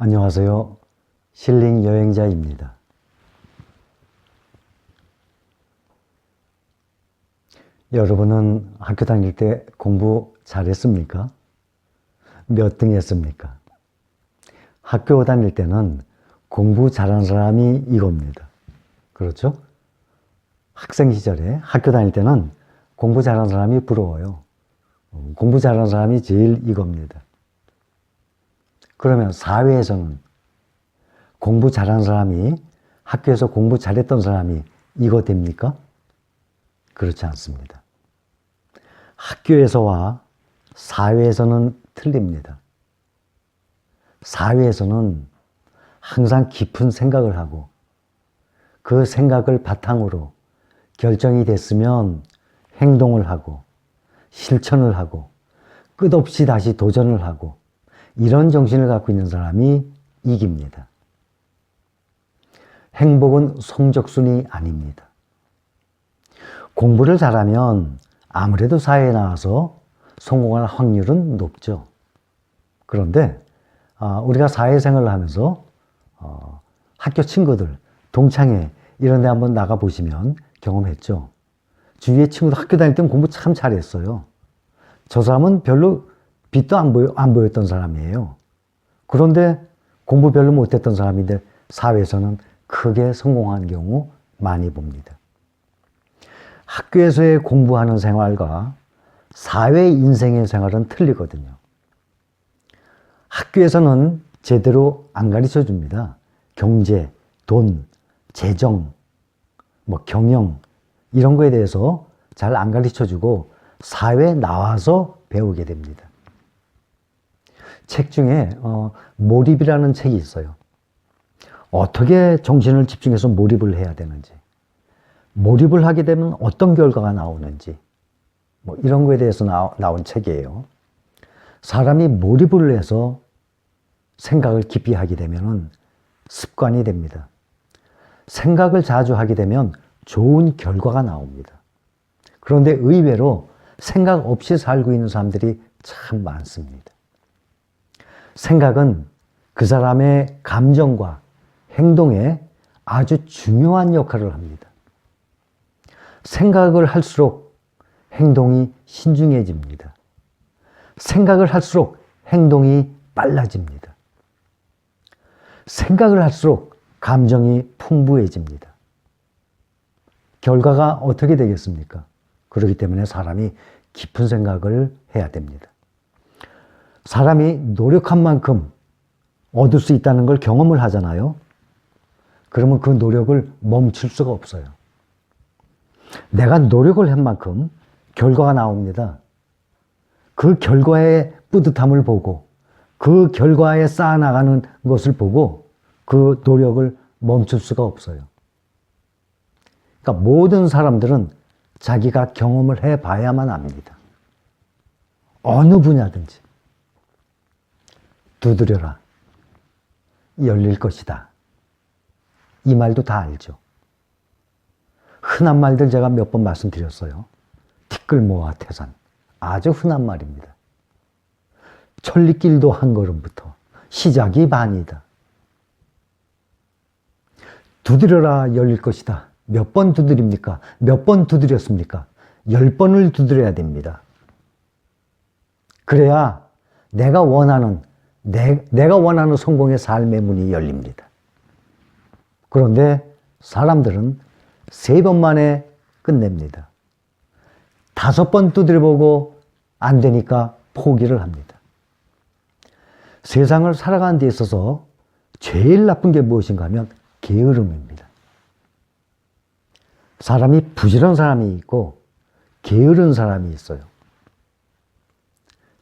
안녕하세요. 힐링 여행자입니다. 여러분은 학교 다닐 때 공부 잘했습니까? 몇 등 했습니까? 학교 다닐 때는 공부 잘하는 사람이 이겁니다. 그렇죠? 학생 시절에 학교 다닐 때는 공부 잘하는 사람이 부러워요. 어, 공부 잘하는 사람이 제일 이겁니다. 그러면 사회에서는 공부 잘하는 사람이 학교에서 공부 잘했던 사람이 이거 됩니까? 그렇지 않습니다. 학교에서와 사회에서는 틀립니다. 사회에서는 항상 깊은 생각을 하고 그 생각을 바탕으로 결정이 됐으면 행동을 하고 실천을 하고 끝없이 다시 도전을 하고 이런 정신을 갖고 있는 사람이 이깁니다. 행복은 성적순이 아닙니다. 공부를 잘하면 아무래도 사회에 나와서 성공할 확률은 높죠. 그런데 아, 우리가 사회생활을 하면서 어, 학교 친구들, 동창회 이런 데 한번 나가 보시면 경험했죠. 주위의 친구들 학교 다닐 때는 공부 참 잘했어요. 저 사람은 별로 빛도 안, 보여, 안 보였던 사람이에요. 그런데 공부 별로 못했던 사람인데 사회에서는 크게 성공한 경우 많이 봅니다. 학교에서의 공부하는 생활과 사회 인생의 생활은 틀리거든요. 학교에서는 제대로 안 가르쳐 줍니다. 경제, 돈, 재정, 뭐 경영 이런 거에 대해서 잘 안 가르쳐 주고 사회에 나와서 배우게 됩니다. 책 중에 어, 몰입이라는 책이 있어요. 어떻게 정신을 집중해서 몰입을 해야 되는지, 몰입을 하게 되면 어떤 결과가 나오는지, 뭐 이런 거에 대해서 나, 나온 책이에요. 사람이 몰입을 해서 생각을 깊이 하게 되면 습관이 됩니다. 생각을 자주 하게 되면 좋은 결과가 나옵니다. 그런데 의외로 생각 없이 살고 있는 사람들이 참 많습니다. 생각은 그 사람의 감정과 행동에 아주 중요한 역할을 합니다. 생각을 할수록 행동이 신중해집니다. 생각을 할수록 행동이 빨라집니다. 생각을 할수록 감정이 풍부해집니다. 결과가 어떻게 되겠습니까? 그렇기 때문에 사람이 깊은 생각을 해야 됩니다. 사람이 노력한 만큼 얻을 수 있다는 걸 경험을 하잖아요. 그러면 그 노력을 멈출 수가 없어요. 내가 노력을 한 만큼 결과가 나옵니다. 그 결과의 뿌듯함을 보고 그 결과에 쌓아나가는 것을 보고 그 노력을 멈출 수가 없어요. 그러니까 모든 사람들은 자기가 경험을 해 봐야만 합니다. 어느 분야든지. 두드려라. 열릴 것이다. 이 말도 다 알죠. 흔한 말들 제가 몇 번 말씀드렸어요. 티끌 모아 태산. 아주 흔한 말입니다. 천리길도 한 걸음부터 시작이 반이다. 두드려라 열릴 것이다. 몇 번 두드립니까? 몇 번 두드렸습니까? 열 번을 두드려야 됩니다. 그래야 내가 원하는, 내, 내가 원하는 성공의 삶의 문이 열립니다. 그런데 사람들은 세 번 만에 끝냅니다. 다섯 번 두드려보고 안 되니까 포기를 합니다. 세상을 살아가는 데 있어서 제일 나쁜 게 무엇인가 하면 게으름입니다. 사람이 부지런한 사람이 있고 게으른 사람이 있어요.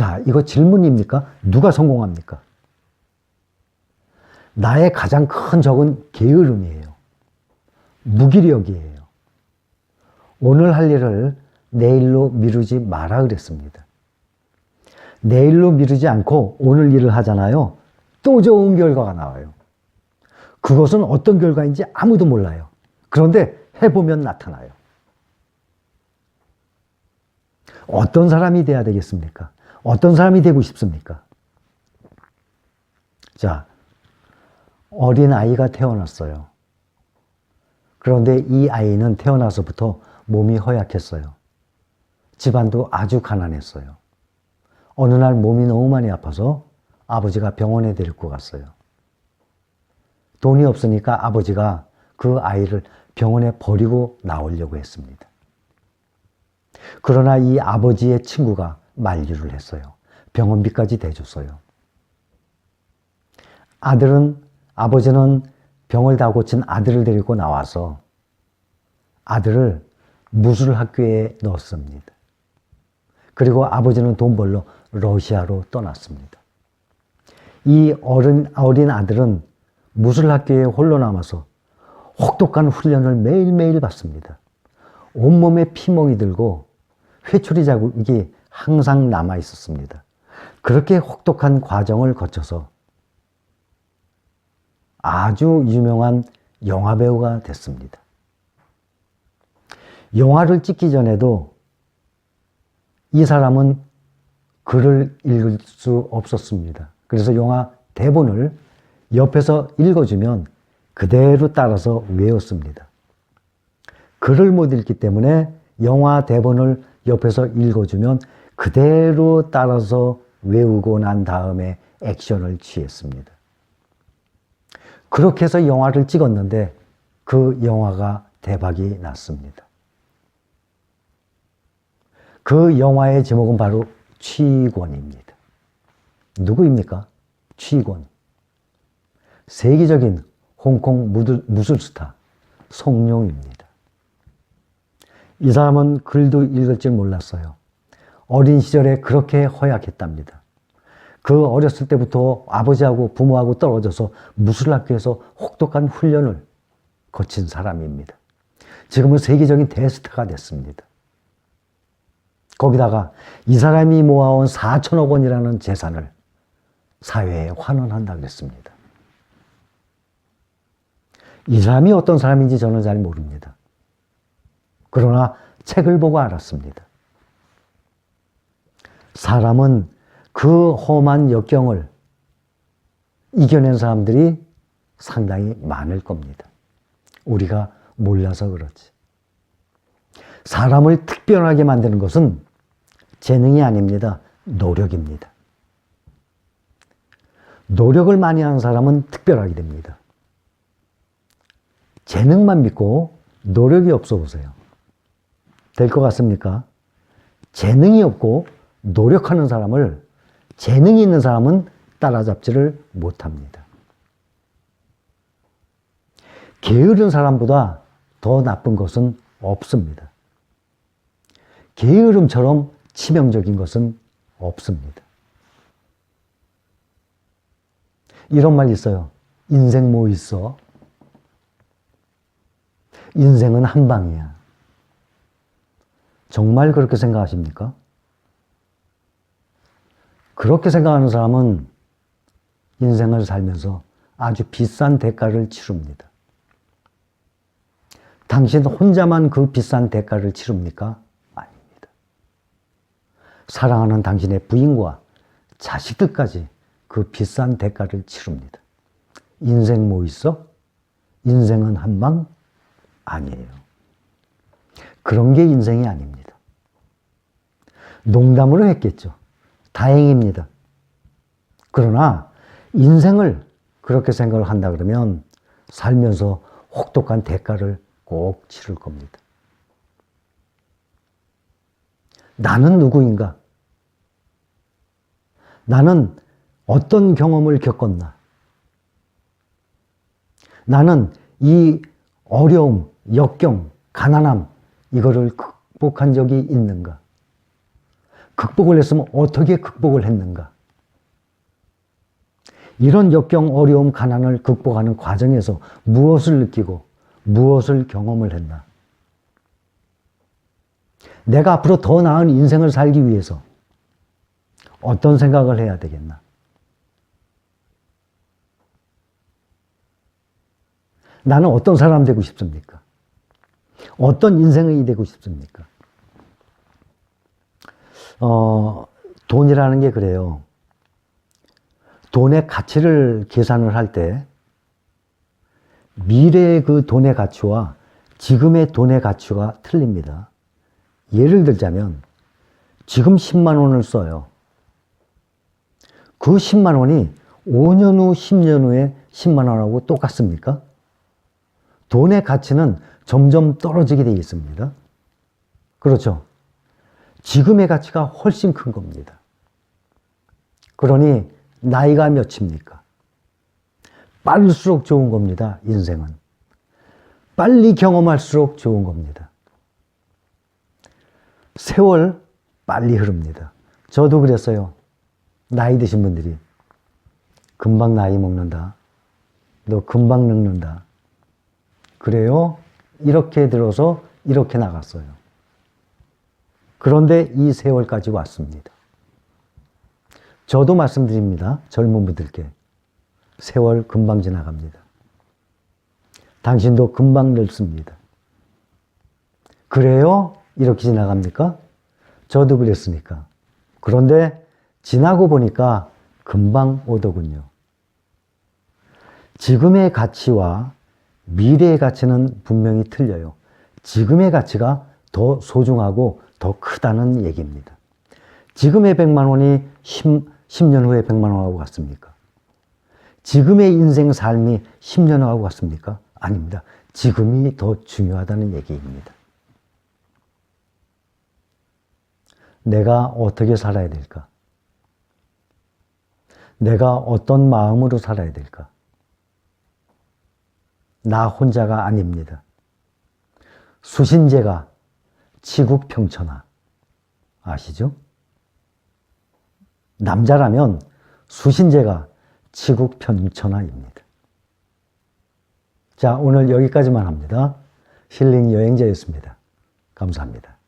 자, 이거 질문입니까? 누가 성공합니까? 나의 가장 큰 적은 게으름이에요. 무기력이에요. 오늘 할 일을 내일로 미루지 마라 그랬습니다. 내일로 미루지 않고 오늘 일을 하잖아요. 또 좋은 결과가 나와요. 그것은 어떤 결과인지 아무도 몰라요. 그런데 해보면 나타나요. 어떤 사람이 돼야 되겠습니까? 어떤 사람이 되고 싶습니까? 자, 어린 아이가 태어났어요. 그런데 이 아이는 태어나서부터 몸이 허약했어요. 집안도 아주 가난했어요. 어느 날 몸이 너무 많이 아파서 아버지가 병원에 데리고 갔어요. 돈이 없으니까 아버지가 그 아이를 병원에 버리고 나오려고 했습니다. 그러나 이 아버지의 친구가 만류를 했어요. 병원비까지 대줬어요. 아들은, 아버지는 병을 다 고친 아들을 데리고 나와서 아들을 무술 학교에 넣었습니다. 그리고 아버지는 돈 벌러 러시아로 떠났습니다. 이 어린, 어린 아들은 무술 학교에 홀로 남아서 혹독한 훈련을 매일매일 받습니다. 온몸에 피멍이 들고 회초리 자국이 항상 남아 있었습니다. 그렇게 혹독한 과정을 거쳐서 아주 유명한 영화 배우가 됐습니다. 영화를 찍기 전에도 이 사람은 글을 읽을 수 없었습니다. 그래서 영화 대본을 옆에서 읽어주면 그대로 따라서 외웠습니다. 글을 못 읽기 때문에 영화 대본을 옆에서 읽어주면 그대로 따라서 외우고 난 다음에 액션을 취했습니다. 그렇게 해서 영화를 찍었는데 그 영화가 대박이 났습니다. 그 영화의 제목은 바로 취권입니다. 누구입니까? 취권. 세계적인 홍콩 무술 스타 송룡입니다. 이 사람은 글도 읽을 줄 몰랐어요. 어린 시절에 그렇게 허약했답니다. 그 어렸을 때부터 아버지하고 부모하고 떨어져서 무술학교에서 혹독한 훈련을 거친 사람입니다. 지금은 세계적인 대스타가 됐습니다. 거기다가 이 사람이 모아온 4천억 원이라는 재산을 사회에 환원한다 그랬습니다. 이 사람이 어떤 사람인지 저는 잘 모릅니다. 그러나 책을 보고 알았습니다. 사람은 그 험한 역경을 이겨낸 사람들이 상당히 많을 겁니다. 우리가 몰라서 그렇지. 사람을 특별하게 만드는 것은 재능이 아닙니다. 노력입니다. 노력을 많이 하는 사람은 특별하게 됩니다. 재능만 믿고 노력이 없어 보세요. 될 것 같습니까? 재능이 없고 노력하는 사람을 재능이 있는 사람은 따라잡지를 못합니다. 게으른 사람보다 더 나쁜 것은 없습니다. 게으름처럼 치명적인 것은 없습니다. 이런 말 있어요. 인생 뭐 있어? 인생은 한 방이야. 정말 그렇게 생각하십니까? 그렇게 생각하는 사람은 인생을 살면서 아주 비싼 대가를 치릅니다. 당신 혼자만 그 비싼 대가를 치릅니까? 아닙니다. 사랑하는 당신의 부인과 자식들까지 그 비싼 대가를 치릅니다. 인생 뭐 있어? 인생은 한방 아니에요. 그런 게 인생이 아닙니다. 농담으로 했겠죠. 다행입니다. 그러나 인생을 그렇게 생각을 한다 그러면 살면서 혹독한 대가를 꼭 치를 겁니다. 나는 누구인가? 나는 어떤 경험을 겪었나? 나는 이 어려움, 역경, 가난함, 이거를 극복한 적이 있는가? 극복을 했으면 어떻게 극복을 했는가? 이런 역경, 어려움, 가난을 극복하는 과정에서 무엇을 느끼고 무엇을 경험을 했나? 내가 앞으로 더 나은 인생을 살기 위해서 어떤 생각을 해야 되겠나? 나는 어떤 사람 되고 싶습니까? 어떤 인생이 되고 싶습니까? 어, 돈이라는 게 그래요. 돈의 가치를 계산을 할 때 미래의 그 돈의 가치와 지금의 돈의 가치가 틀립니다. 예를 들자면 지금 10만 원을 써요. 그 10만 원이 5년 후, 10년 후에 10만 원하고 똑같습니까? 돈의 가치는 점점 떨어지게 되어 있습니다. 그렇죠. 지금의 가치가 훨씬 큰 겁니다. 그러니 나이가 몇입니까? 빠를수록 좋은 겁니다. 인생은. 빨리 경험할수록 좋은 겁니다. 세월 빨리 흐릅니다. 저도 그랬어요. 나이 드신 분들이. 금방 나이 먹는다. 너 금방 늙는다. 그래요? 이렇게 들어서 이렇게 나갔어요. 그런데 이 세월까지 왔습니다. 저도 말씀드립니다. 젊은 분들께. 세월 금방 지나갑니다. 당신도 금방 늙습니다. 그래요? 이렇게 지나갑니까? 저도 그랬으니까. 그런데 지나고 보니까 금방 오더군요. 지금의 가치와 미래의 가치는 분명히 틀려요. 지금의 가치가 더 소중하고 더 크다는 얘기입니다. 지금의 100만 원이 10, 10 년 후에 100만 원하고 같습니까? 지금의 인생 삶이 10년 후하고 같습니까? 아닙니다. 지금이 더 중요하다는 얘기입니다. 내가 어떻게 살아야 될까? 내가 어떤 마음으로 살아야 될까? 나 혼자가 아닙니다. 수신제가 치국평천하 아시죠? 남자라면 수신제가 치국평천하입니다. 자, 오늘 여기까지만 합니다. 힐링 여행자였습니다. 감사합니다.